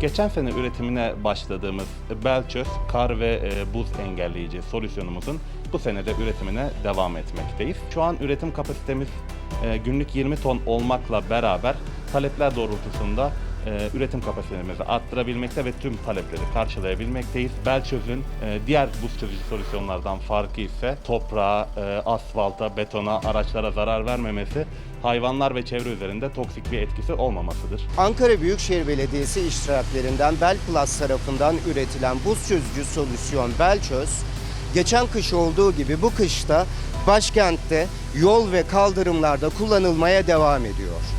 Geçen sene üretimine başladığımız Belçöz kar ve e, buz engelleyici solüsyonumuzun bu sene de üretimine devam etmekteyiz. Şu an üretim kapasitemiz e, günlük 20 ton olmakla beraber talepler doğrultusunda e, üretim kapasitemizi arttırabilmekte ve tüm talepleri karşılayabilmekteyiz. Belçöz'ün e, diğer buz çözücü solüsyonlardan farkı ise toprağa, e, asfalta, betona, araçlara zarar vermemesi, hayvanlar ve çevre üzerinde toksik bir etkisi olmamasıdır. Ankara Büyükşehir Belediyesi iştiraklerinden Belplus tarafından üretilen buz çözücü solüsyon Belçöz, geçen kış olduğu gibi bu kışta başkentte yol ve kaldırımlarda kullanılmaya devam ediyor.